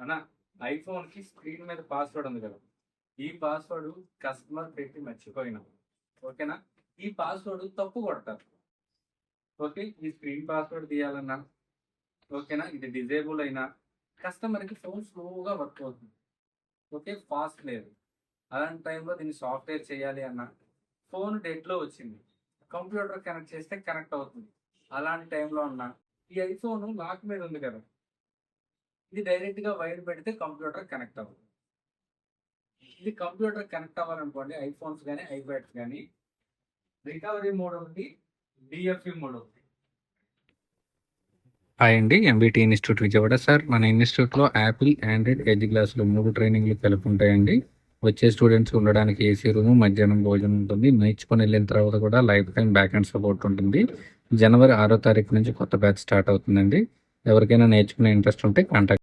అన్న ఐఫోన్కి స్క్రీన్ మీద పాస్వర్డ్ ఉంది కదా. ఈ పాస్వర్డ్ కస్టమర్ పెట్టి మర్చిపోయినా. ఓకేనా? ఈ పాస్వర్డ్ తప్పు కొడతారు. ఓకే ఈ స్క్రీన్ పాస్వర్డ్ తీయాలన్నా. ఓకేనా? ఇది డిజేబుల్ అయినా. కస్టమర్కి ఫోన్ స్లోగా వర్క్ అవుతుంది. ఓకే ఫాస్ట్ లేదు. అలాంటి టైంలో దీన్ని సాఫ్ట్వేర్ చేయాలి అన్న ఫోన్ డెడ్లో వచ్చింది. కంప్యూటర్ కనెక్ట్ చేస్తే కనెక్ట్ అవుతుంది. అలాంటి టైంలో అన్నా ఈ ఐఫోన్ లాక్ మీద ఉంది కదా. ఇది డైరెక్ట్గా వైర్ పెడితే కంప్యూటర్ కనెక్ట్ అవ్వదు ఇది కంప్యూటర్ కనెక్ట్ అవ్వాలనుకోండి ఐఫోన్స్ కానీ ఐప్యాడ్స్ కానీ రికవరీ మోడ్ ఉంది డిఎఫ్ఈ మోడ్ ఒకటి హాయ్ అండి M B T institute Vijayawada sir. మన ఇన్స్టిట్యూట్లో యాపిల్ ఆండ్రాయిడ్ ఎడ్జ్ గ్లాసులు మూడు ట్రైనింగ్లు కలిపి ఉంటాయండి వచ్చే స్టూడెంట్స్ ఉండడానికి ఏసీ రూమ్ మధ్యాహ్నం భోజనం ఉంటుంది. నేర్చుకొని వెళ్ళిన తర్వాత కూడా life time back and support ఉంటుంది. జనవరి ఆరో తారీఖు నుంచి కొత్త బ్యాచ్ స్టార్ట్ అవుతుందండి. ఎవరికైనా నేర్చుకునే ఇంట్రెస్ట్ ఉంటే కాంటాక్ట్